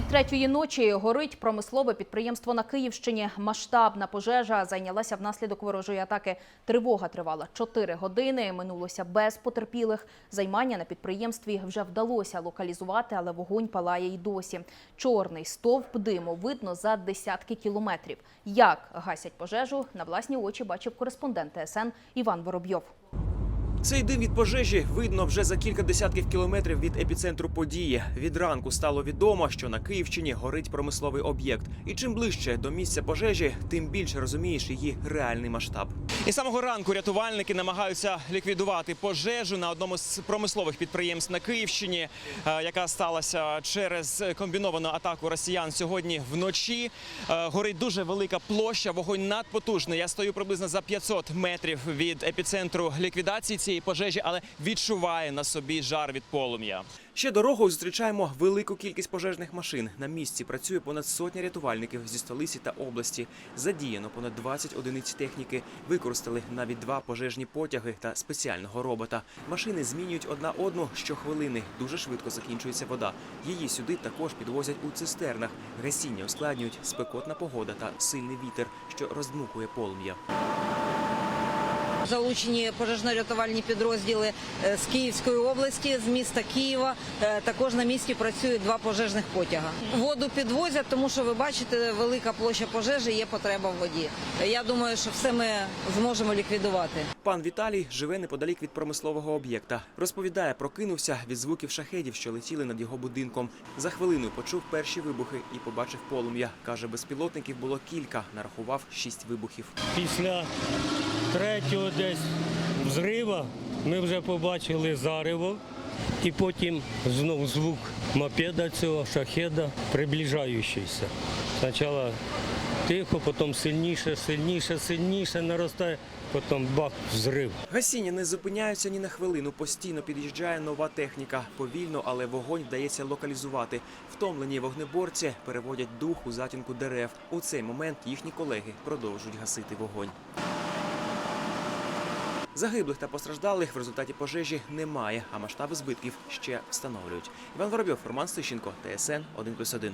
Від третьої ночі горить промислове підприємство на Київщині. Масштабна пожежа зайнялася внаслідок ворожої атаки. Тривога тривала 4 години. Минулося без потерпілих. Займання на підприємстві вже вдалося локалізувати, але вогонь палає й досі. Чорний стовп диму видно за десятки кілометрів. Як гасять пожежу, на власні очі бачив кореспондент ТСН Іван Воробйов. Цей дим від пожежі видно вже за кілька десятків кілометрів від епіцентру події. Від ранку стало відомо, що на Київщині горить промисловий об'єкт. І чим ближче до місця пожежі, тим більше розумієш її реальний масштаб. І самого ранку рятувальники намагаються ліквідувати пожежу на одному з промислових підприємств на Київщині, е, яка сталася через комбіновану атаку росіян сьогодні вночі. Е, Горить дуже велика площа, вогонь надпотужний. Я стою приблизно за 500 метрів від епіцентру ліквідації цієї пожежі, але відчуває на собі жар від полум'я. Ще дорогою зустрічаємо велику кількість пожежних машин. На місці працює понад сотня рятувальників зі столиці та області. Задіяно понад 20 одиниць техніки. Використали навіть два пожежні потяги та спеціального робота. Машини змінюють одна одну щохвилини. Дуже швидко закінчується вода. Її сюди також підвозять у цистернах. Гасіння ускладнюють спекотна погода та сильний вітер, що роздмухує полум'я. Залучені пожежно-рятувальні підрозділи е, з Київської області, з міста Києва. Е, Також на місці працюють два пожежних потяга. Воду підвозять, тому що ви бачите, велика площа пожежі, є потреба в воді. Я думаю, що все ми зможемо ліквідувати. Пан Віталій живе неподалік від промислового об'єкта. Розповідає, прокинувся від звуків шахедів, що летіли над його будинком. За хвилину почув перші вибухи і побачив полум'я. Каже, безпілотників було кілька. Нарахував шість вибухів. Після третього десь взрива ми вже побачили зарево, і потім знов звук мопеда цього шахеда, приближаючийся. Спочатку тихо, потім сильніше, сильніше, сильніше наростає, потім бах, взрив. Гасіння не зупиняються ні на хвилину. Постійно під'їжджає нова техніка. Повільно, але вогонь вдається локалізувати. Втомлені вогнеборці переводять дух у затінку дерев. У цей момент їхні колеги продовжують гасити вогонь. Загиблих та постраждалих в результаті пожежі немає, а масштаби збитків ще встановлюють. Іван Воробйов, Роман Стищенко, ТСН 1+,1.